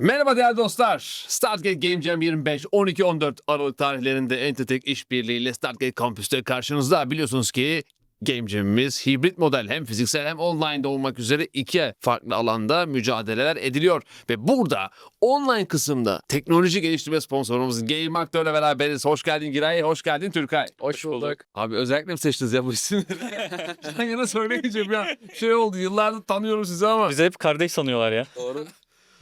Merhaba değerli dostlar. Startgate Game Jam 25 12-14 Aralık tarihlerinde Entertech işbirliğiyle Startgate Campus'ta karşınızda. Biliyorsunuz ki Game Jam'imiz hibrit model hem fiziksel hem online'da olmak üzere iki farklı alanda mücadeleler ediliyor. Ve burada online kısımda teknoloji geliştirme sponsorumuz Game Aktör'le beraberiz. Hoş geldin Giray, hoş geldin Türkay. Hoş bulduk. Abi özellikle mi seçtiniz ya bu isimleri? Yan yana söyleyince bir an şey oldu. Yıllardır tanıyorum sizi ama. Bizi hep kardeş sanıyorlar ya Doğru.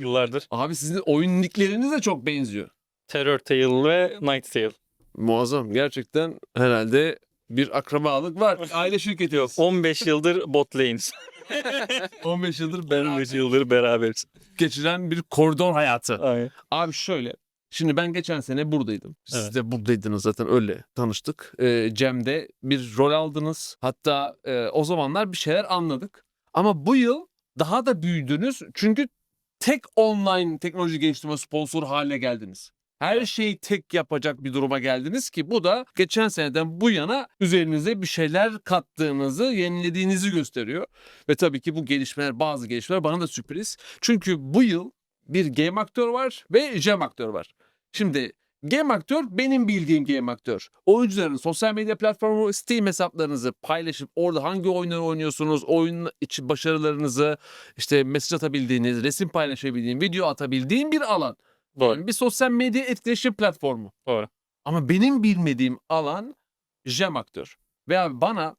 Yıllardır. Abi sizin oyun nickleriniz de çok benziyor. Terror Tale ve Night Tale. Muazzam. Gerçekten herhalde bir akrabalık var. Aile şirketi yok. 15 yıldır bot lanes. 15 yıldır 15 beraber yıldır beraberiz. geçiren bir koridor hayatı. Aynen. Abi şöyle. Şimdi ben geçen sene buradaydım. Siz Evet. de buradaydınız zaten öyle tanıştık. Ee, Cem'de bir rol aldınız. Hatta e, o zamanlar bir şeyler anladık. Ama bu yıl daha da büyüdünüz. Çünkü tek online teknoloji geliştirme sponsoru haline geldiniz. Her şeyi tek yapacak bir duruma geldiniz ki bu da geçen seneden bu yana üzerinize bir şeyler kattığınızı, yenilediğinizi gösteriyor. Ve tabii ki bu gelişmeler, bazı gelişmeler bana da sürpriz. Çünkü bu yıl bir game aktör var ve jam aktör var. Şimdi game aktör benim bildiğim game aktör. Oyuncuların sosyal medya platformu Steam hesaplarınızı paylaşıp orada hangi oyunları oynuyorsunuz, oyun içi başarılarınızı, işte mesaj atabildiğiniz, resim paylaşabildiğin, video atabildiğin bir alan. Doğru. Yani bir sosyal medya etkileşim platformu. Doğru. Ama benim bilmediğim alan jam aktör. Ve abi bana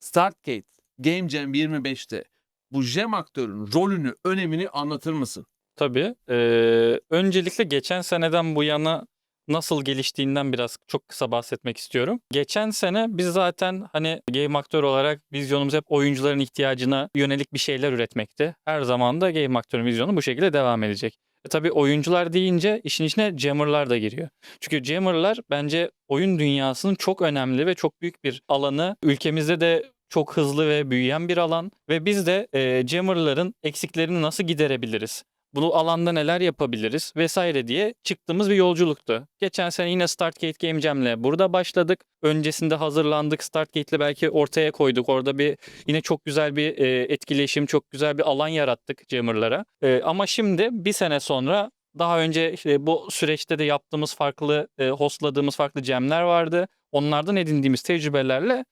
Startgate Game Jam 25'te bu jam aktörün rolünü, önemini anlatır mısın? Tabii. Ee, öncelikle geçen seneden bu yana nasıl geliştiğinden biraz çok kısa bahsetmek istiyorum. Geçen sene biz zaten hani game aktör olarak vizyonumuz hep oyuncuların ihtiyacına yönelik bir şeyler üretmekti. Her zaman da game aktörün vizyonu bu şekilde devam edecek. E tabii oyuncular deyince işin içine jammerlar da giriyor. Çünkü jammerlar bence oyun dünyasının çok önemli ve çok büyük bir alanı. Ülkemizde de çok hızlı ve büyüyen bir alan ve biz de e, jammerların eksiklerini nasıl giderebiliriz? Bu alanda neler yapabiliriz vesaire diye çıktığımız bir yolculuktu. Geçen sene yine Startgate Game Jam'le burada başladık. Öncesinde hazırlandık. Startgate'le belki ortaya koyduk. Orada bir yine çok güzel bir e, etkileşim, çok güzel bir alan yarattık jammerlara. E, ama şimdi bir sene sonra daha önce işte bu süreçte de yaptığımız farklı, e, hostladığımız farklı jamler vardı. Onlardan edindiğimiz tecrübelerle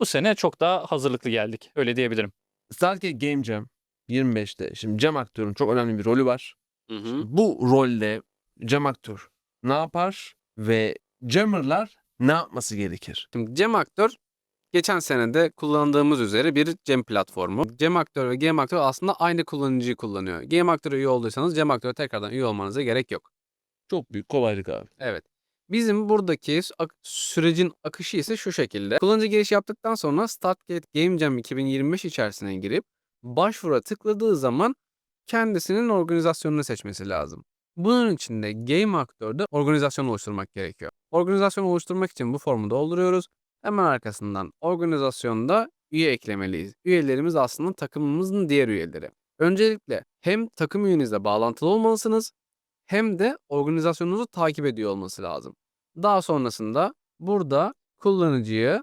bu sene çok daha hazırlıklı geldik. Öyle diyebilirim. Stargate Game Jam 25'te şimdi Cem aktörün çok önemli bir rolü var. Hı hı. Bu rolde Cem aktör ne yapar ve Jammer'lar ne yapması gerekir? Şimdi Cem Aktör geçen senede kullandığımız üzere bir Cem platformu. Cem Aktör ve Game Aktör aslında aynı kullanıcıyı kullanıyor. Game Aktör'e üye olduysanız Cem Aktör'e tekrardan üye olmanıza gerek yok. Çok büyük kolaylık abi. Evet. Bizim buradaki ak- sürecin akışı ise şu şekilde. Kullanıcı giriş yaptıktan sonra Startgate Game Jam 2025 içerisine girip başvura tıkladığı zaman kendisinin organizasyonunu seçmesi lazım. Bunun için de Game Aktör'de organizasyon oluşturmak gerekiyor. Organizasyon oluşturmak için bu formu dolduruyoruz. Hemen arkasından organizasyonda üye eklemeliyiz. Üyelerimiz aslında takımımızın diğer üyeleri. Öncelikle hem takım üyenizle bağlantılı olmalısınız hem de organizasyonunuzu takip ediyor olması lazım. Daha sonrasında burada kullanıcıyı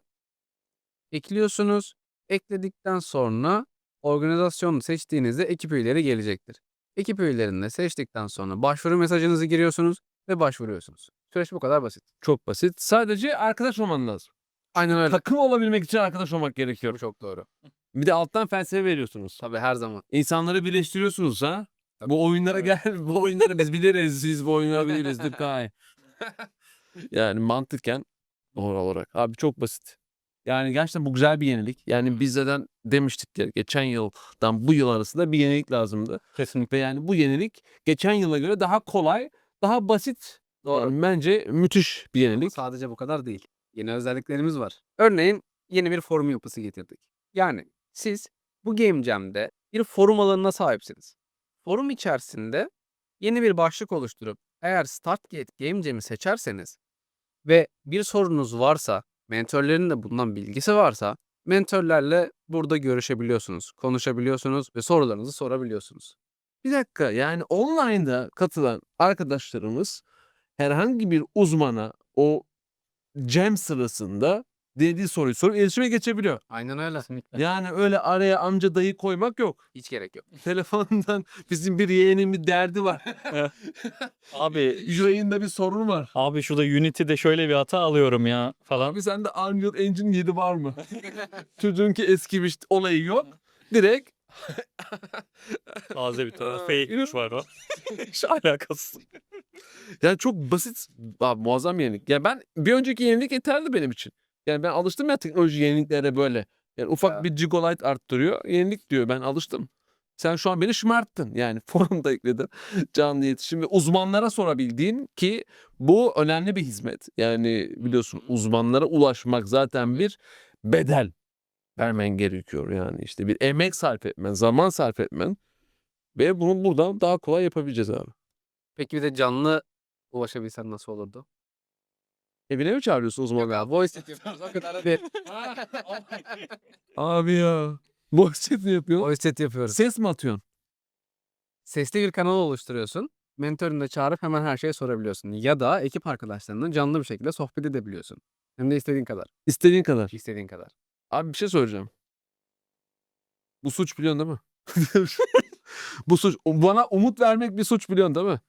ekliyorsunuz. Ekledikten sonra organizasyonu seçtiğinizde ekip üyeleri gelecektir. Ekip üyelerini de seçtikten sonra başvuru mesajınızı giriyorsunuz ve başvuruyorsunuz. Süreç bu kadar basit. Çok basit. Sadece arkadaş olman lazım. Aynen öyle. Takım olabilmek için arkadaş olmak gerekiyor. Bu çok doğru. Bir de alttan felsefe veriyorsunuz. Tabii her zaman. İnsanları birleştiriyorsunuz ha. Tabii. Bu oyunlara gel, bu oyunları biz biliriz, siz bu oyunları biliriz. Dıkkay. yani mantıken doğal olarak. Abi çok basit. Yani gerçekten bu güzel bir yenilik. Yani biz zaten demiştik ya geçen yıldan bu yıl arasında bir yenilik lazımdı. Kesinlikle. Ve yani bu yenilik geçen yıla göre daha kolay, daha basit. Doğru. Bence müthiş bir Ama yenilik. sadece bu kadar değil. Yeni özelliklerimiz var. Örneğin yeni bir forum yapısı getirdik. Yani siz bu Game Jam'de bir forum alanına sahipsiniz. Forum içerisinde yeni bir başlık oluşturup eğer Startgate Game Jam'i seçerseniz ve bir sorunuz varsa, mentörlerin de bundan bilgisi varsa mentörlerle burada görüşebiliyorsunuz, konuşabiliyorsunuz ve sorularınızı sorabiliyorsunuz. Bir dakika yani online'da katılan arkadaşlarımız herhangi bir uzmana o jam sırasında dediği soruyu sorup iletişime geçebiliyor. Aynen öyle. Kesinlikle. Yani öyle araya amca dayı koymak yok. Hiç gerek yok. Telefondan bizim bir yeğenin bir derdi var. Abi Yayında bir sorun var. abi şurada Unity'de şöyle bir hata alıyorum ya falan. Abi sende Unreal Engine 7 var mı? Çocuğunki eskimiş olayı yok. Direkt Taze bir tane fake var o. Hiç alakasız. yani çok basit abi, muazzam yenilik. Ya ben bir önceki yenilik yeterli benim için. Yani ben alıştım ya teknoloji yeniliklere böyle. Yani ufak Ya. bir gigolight arttırıyor. Yenilik diyor. Ben alıştım. Sen şu an beni şımarttın. Yani forumda ekledin. Canlı iletişim ve uzmanlara sorabildiğin ki bu önemli bir hizmet. Yani biliyorsun uzmanlara ulaşmak zaten bir bedel vermen gerekiyor. Yani işte bir emek sarf etmen, zaman sarf etmen ve bunu buradan daha kolay yapabileceğiz abi. Peki bir de canlı ulaşabilsen nasıl olurdu? Evine mi çağırıyorsun uzman? Abi voice chat yapıyoruz o kadar da değil. Abi ya. Voice chat mi yapıyorsun? voice chat yapıyoruz. Ses mi atıyorsun? Sesli bir kanal oluşturuyorsun. Mentörünü de çağırıp hemen her şeyi sorabiliyorsun. Ya da ekip arkadaşlarınla canlı bir şekilde sohbet edebiliyorsun. Hem de istediğin kadar. İstediğin kadar. İstediğin kadar. Abi bir şey söyleyeceğim. Bu suç biliyorsun değil mi? Bu suç. Bana umut vermek bir suç biliyorsun değil mi?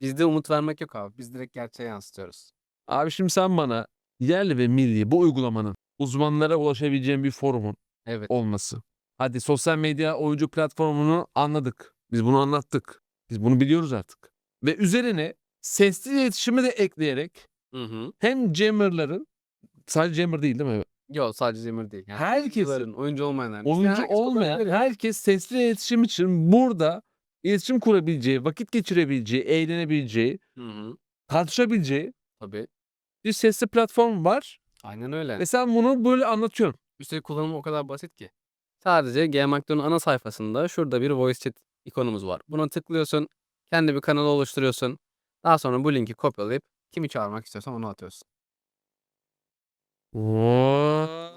Bizde umut vermek yok abi. Biz direkt gerçeği yansıtıyoruz. Abi şimdi sen bana yerli ve milli bu uygulamanın uzmanlara ulaşabileceğin bir forumun Evet. olması. Hadi sosyal medya oyuncu platformunu anladık. Biz bunu anlattık. Biz bunu biliyoruz artık. Ve üzerine sesli iletişimi de ekleyerek Hı hı. hem jammerların sadece jammer değil değil mi? Yok sadece Zemir değil. Yani Herkesin oyuncu olmayanların. oyuncu herkes olmayan kullanabilir. herkes sesli iletişim için burada iletişim kurabileceği, vakit geçirebileceği, eğlenebileceği, Hı hı. tartışabileceği Tabii. Bir sesli platform var. Aynen öyle. Ve sen bunu böyle anlatıyorsun. Üstelik kullanımı o kadar basit ki. Sadece Actor'un ana sayfasında şurada bir voice chat ikonumuz var. Buna tıklıyorsun. Kendi bir kanal oluşturuyorsun. Daha sonra bu linki kopyalayıp kimi çağırmak istiyorsan onu atıyorsun.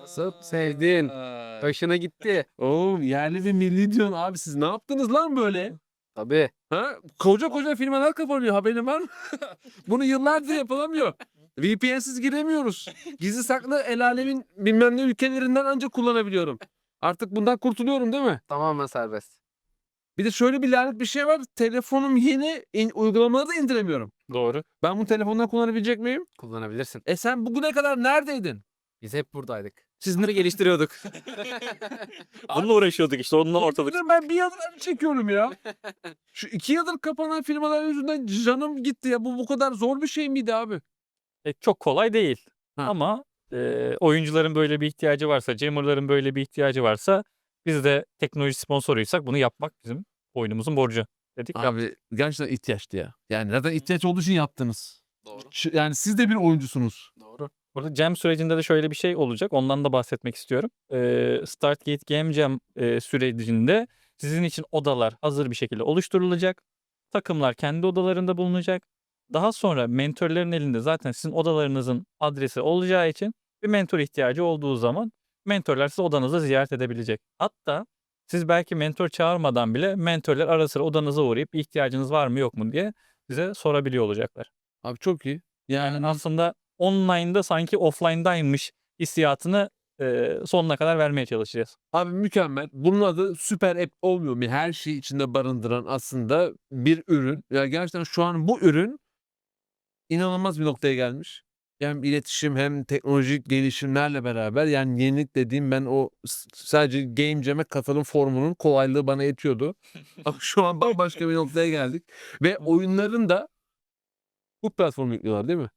Nasıl? Sevdin. Hoşuna gitti. Oğlum yerli ve milli diyorsun abi siz ne yaptınız lan böyle? Tabii. Ha? Koca koca firmalar kapanıyor haberin var mı? Bunu yıllardır yapılamıyor. VPN'siz giremiyoruz. Gizli saklı el alemin bilmem ne ülkelerinden ancak kullanabiliyorum. Artık bundan kurtuluyorum değil mi? Tamamen serbest. Bir de şöyle bir lanet bir şey var. Telefonum yeni in, uygulamaları da indiremiyorum. Doğru. Ben bu telefondan kullanabilecek miyim? Kullanabilirsin. E sen bugüne kadar neredeydin? Biz hep buradaydık. Siz Bunları geliştiriyorduk. Onunla uğraşıyorduk işte onunla ortalık. Ortalık... Ben bir yıldır acı çekiyorum ya. Şu iki yıldır kapanan firmalar yüzünden canım gitti ya. Bu bu kadar zor bir şey miydi abi? E, çok kolay değil. Ha. Ama e, oyuncuların böyle bir ihtiyacı varsa, jammerların böyle bir ihtiyacı varsa biz de teknoloji sponsoruysak bunu yapmak bizim boynumuzun borcu dedik. yaptık. Abi gerçekten ihtiyaçtı ya. Yani zaten ihtiyaç olduğu için yaptınız. Doğru. Ç- Yani siz de bir oyuncusunuz. Doğru. Burada Jam sürecinde de şöyle bir şey olacak. Ondan da bahsetmek istiyorum. Ee, Startgate Game Jam e, sürecinde sizin için odalar hazır bir şekilde oluşturulacak. Takımlar kendi odalarında bulunacak. Daha sonra mentörlerin elinde zaten sizin odalarınızın adresi olacağı için bir mentor ihtiyacı olduğu zaman mentörler sizi odanızda ziyaret edebilecek. Hatta siz belki mentor çağırmadan bile mentörler ara sıra odanıza uğrayıp ihtiyacınız var mı yok mu diye size sorabiliyor olacaklar. Abi çok iyi. Yani Yani aslında online'da sanki offline'daymış hissiyatını e, sonuna kadar vermeye çalışacağız. abi mükemmel. Bunun adı süper app olmuyor mu? Her şeyi içinde barındıran aslında bir ürün. Ya gerçekten şu an bu ürün inanılmaz bir noktaya gelmiş. Hem iletişim hem teknolojik gelişimlerle beraber yani yenilik dediğim ben o s- sadece Game Jam'e katılım formunun kolaylığı bana yetiyordu. Ama şu an bambaşka bir noktaya geldik. Ve oyunların da bu platformu yüklüyorlar değil mi?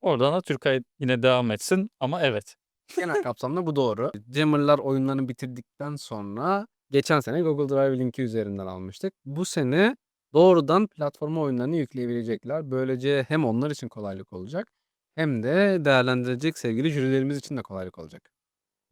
Oradan da Türkay yine devam etsin ama evet. Genel kapsamda bu doğru. Jammer'lar oyunlarını bitirdikten sonra geçen sene Google Drive linki üzerinden almıştık. Bu sene doğrudan platforma oyunlarını yükleyebilecekler. Böylece hem onlar için kolaylık olacak hem de değerlendirecek sevgili jürilerimiz için de kolaylık olacak.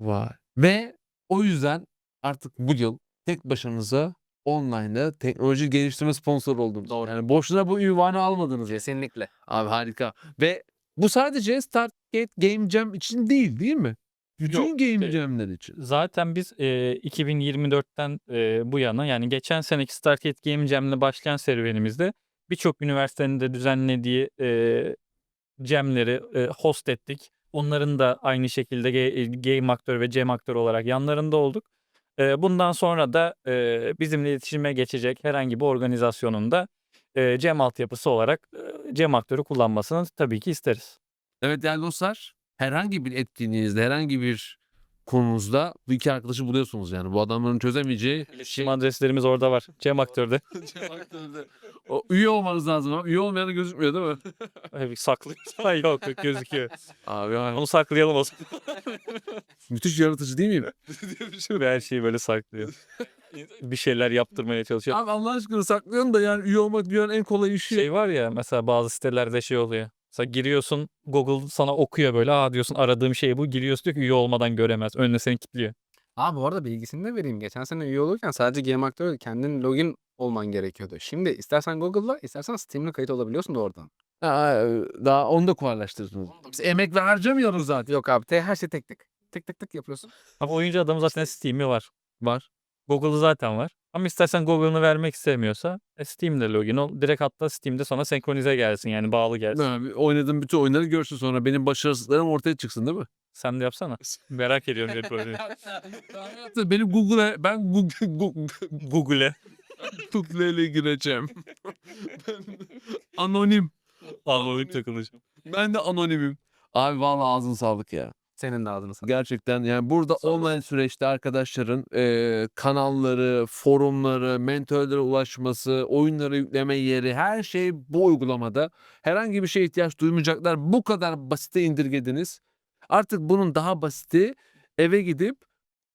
Vay. Ve o yüzden artık bu yıl tek başınıza online'da teknoloji geliştirme sponsoru oldunuz. Doğru. Yani boşuna bu ünvanı almadınız. Kesinlikle. Abi harika. Ve bu sadece Stargate Game Jam için değil değil mi? Bütün Yok, Game. Jam'ler için. Zaten biz e, 2024'ten e, bu yana yani geçen seneki Stargate Game Jam'le başlayan serüvenimizde birçok üniversitenin de düzenlediği e, jam'leri e, host ettik. Onların da aynı şekilde Game aktörü ve Cem aktörü olarak yanlarında olduk. Ee, bundan sonra da e, bizimle iletişime geçecek herhangi bir organizasyonun da e, Cem altyapısı olarak e, Cem aktörü kullanmasını tabii ki isteriz. Evet değerli dostlar herhangi bir etkinliğinizde herhangi bir konunuzda bu iki arkadaşı buluyorsunuz yani. Bu adamların çözemeyeceği İletişim adreslerimiz orada var. Cem aktörde. o, üye olmanız lazım ama üye olmayanı gözükmüyor değil mi? Tabii saklıyoruz. Hayır yok yok, gözüküyor. Abi ya, Onu saklayalım o zaman. müthiş yaratıcı değil miyim? Her şeyi böyle saklıyor. bir şeyler yaptırmaya çalışıyor. Abi Allah aşkına saklayalım da yani üye olmak dünyanın en kolay işi. Şey var ya mesela bazı sitelerde şey oluyor. Mesela giriyorsun Google sana okuyor böyle. Aa diyorsun aradığım şey bu. Giriyorsun diyor ki üye olmadan göremez. Önüne seni kilitliyor. Ha bu arada bilgisini de vereyim. Geçen sene üye olurken sadece Game Aktör kendin login olman gerekiyordu. Şimdi istersen Google'la istersen Steam'le kayıt olabiliyorsun da oradan. Ha, daha onu da kolaylaştırdınız. Biz emek ve harcamıyoruz zaten. Yok abi te, her şey tek tek. Tek tek tek yapıyorsun. Ama oyuncu adamın zaten Steam'i var. Var. Google'ı zaten var. Ama istersen Google'ını vermek istemiyorsa e, Steam'de login ol. Direkt hatta Steam'de sana senkronize gelsin yani bağlı gelsin. Abi, oynadığım bütün oyunları görsün sonra benim başarısızlarım ortaya çıksın değil mi? Sen de yapsana. Merak ediyorum hep böyle. benim Google'a ben Google, Google, Google'e. Google ile gireceğim. Ben anonim. Ağlayıp takılacağım. Ben de anonimim. Abi vallahi ağzın sağlık ya. Senin de ağzını sana. Gerçekten yani burada online süreçte arkadaşların eee, kanalları, forumları, mentörlere ulaşması, oyunlara yükleme yeri her şey bu uygulamada. Herhangi bir şeye ihtiyaç duymayacaklar. Bu kadar basite indirgediniz. Artık bunun daha basiti eve gidip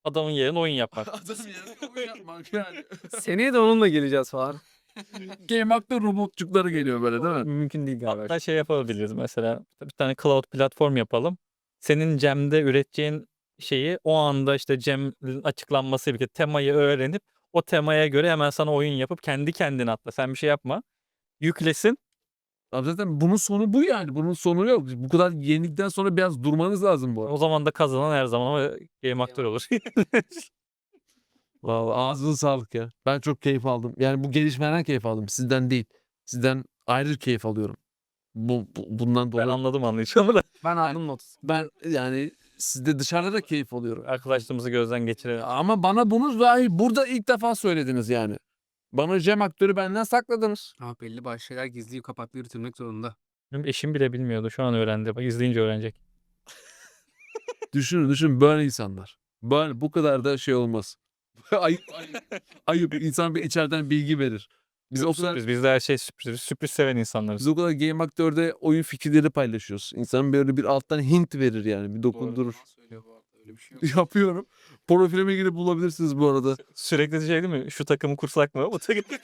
Adamın yerine oyun yapmak. adam yerine oyun yapmak yani. Seneye de onunla geleceğiz falan. Game Hack'ta robotçukları geliyor böyle değil mi? Mümkün değil galiba. Hatta şey yapabiliriz mesela. Bir tane cloud platform yapalım. Senin Cem'de üreteceğin şeyi o anda işte Cem'in açıklanması bir temayı öğrenip o temaya göre hemen sana oyun yapıp kendi kendine hatta sen bir şey yapma. Yüklesin. Abi zaten bunun sonu bu yani. Bunun sonu yok. Bu kadar yenilikten sonra biraz durmanız lazım bu arada. O zaman da kazanan her zaman ama game aktör olur. Vallahi ağzına sağlık ya. Ben çok keyif aldım. Yani bu gelişmeden keyif aldım. Sizden değil. Sizden ayrı keyif alıyorum. Bu, bu- bundan ben dolayı. anladım anlayacağımı da. Ben aldım not. Ben yani sizde dışarıda da keyif alıyorum. Arkadaşlığımızı gözden geçirelim. Ama bana bunu dahi burada ilk defa söylediniz yani. Bana Cem aktörü benden sakladınız. Ama belli başlı şeyler gizli kapaklı yürütülmek zorunda. Benim eşim bile bilmiyordu. Şu an öğrendi. Bak izleyince öğrenecek. Düşünün düşünün böyle insanlar. Böyle bu kadar da şey olmaz. ayıp, ayıp. ayıp. İnsan bir içeriden bilgi verir. Biz o kadar Sürpriz. Bizde her şey sürpriz. Biz Sürpriz seven insanlarız. Biz o kadar Game Aktör'de oyun fikirleri paylaşıyoruz. İnsan böyle bir alttan hint verir yani. Bir dokundurur. Öyle bir şey yok. Yapıyorum. Profilime girip bulabilirsiniz bu arada. Sürekli şey değil mi? Şu takımı kursak mı? Bu takımı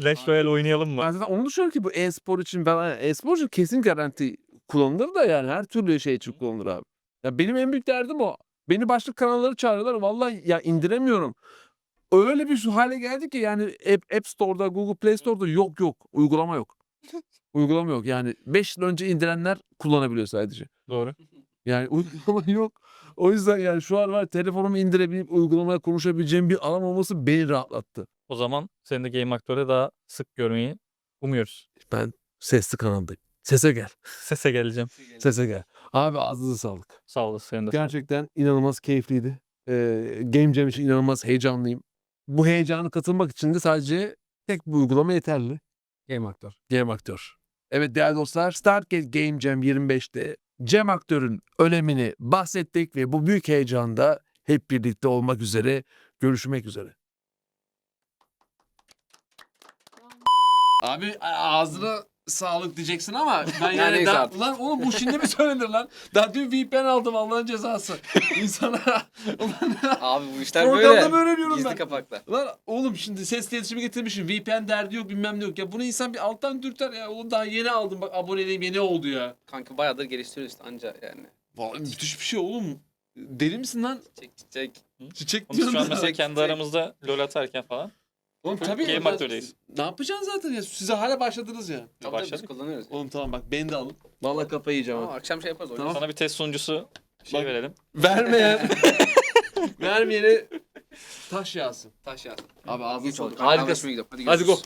Clash Royale oynayalım mı? Ben zaten onu düşünüyorum ki bu e-spor için ben e-spor için kesin garanti kullanılır da yani her türlü şey için kullanılır abi. Ya benim en büyük derdim o. Beni başka kanalları çağırıyorlar. Vallahi ya indiremiyorum. Öyle bir şu hale geldi ki yani App, App Store'da, Google Play Store'da yok yok. Uygulama yok. uygulama yok. Yani 5 yıl önce indirenler kullanabiliyor sadece. Doğru. Yani uygulama yok. O yüzden yani şu an var telefonumu indirebilip uygulamaya konuşabileceğim bir alan olması beni rahatlattı. O zaman seni de Game Aktör'de daha sık görmeyi umuyoruz. Ben sesli kanaldayım. Sese gel. Sese geleceğim. Sese gel. Abi ağzınıza sağlık. Sağ olasın senin de. Gerçekten inanılmaz keyifliydi. Ee, Game Jam için inanılmaz heyecanlıyım. Bu heyecanı katılmak için de sadece tek bir uygulama yeterli. Game aktör. Game Aktör. Evet değerli dostlar Stargate Game Jam 25'te Cem Aktör'ün önemini bahsettik ve bu büyük heyecanda hep birlikte olmak üzere görüşmek üzere. Abi ağzına sağlık diyeceksin ama ben Ya neyse daha- artık. lan oğlum bu şimdi mi söylenir lan? Daha dün VPN aldım Allah'ın cezası. İnsana ulan Abi bu işler programda böyle diyorum Gizli ben. kapakla. Lan oğlum şimdi ses iletişimi getirmişim. VPN derdi yok bilmem ne yok. Ya bunu insan bir alttan dürter ya. Oğlum daha yeni aldım bak aboneliğim yeni oldu ya. Kanka bayağıdır geliştiriyoruz işte anca yani. Vallahi müthiş bir şey oğlum. Deli misin lan? Çek çek. Çiçek Ama Biz şu an diyorum mesela kendi aramızda LoL atarken falan. Oğlum tabii. Game ya. Aktör'deyiz. Ne yapacaksın zaten ya? Size hala başladınız ya. Tabii başladık. biz kullanıyoruz. Oğlum tamam bak beni de alın. Vallahi kafayı yiyeceğim. Tamam ha. akşam şey yaparız. Tamam. Sana bir test sunucusu şey Bak- verelim. Vermeyen. Vermeyene taş yağsın. Taş yağsın. Abi ağzını Geç oldu. sağlık. Harikasın. Harikasın. Hadi Hadi go.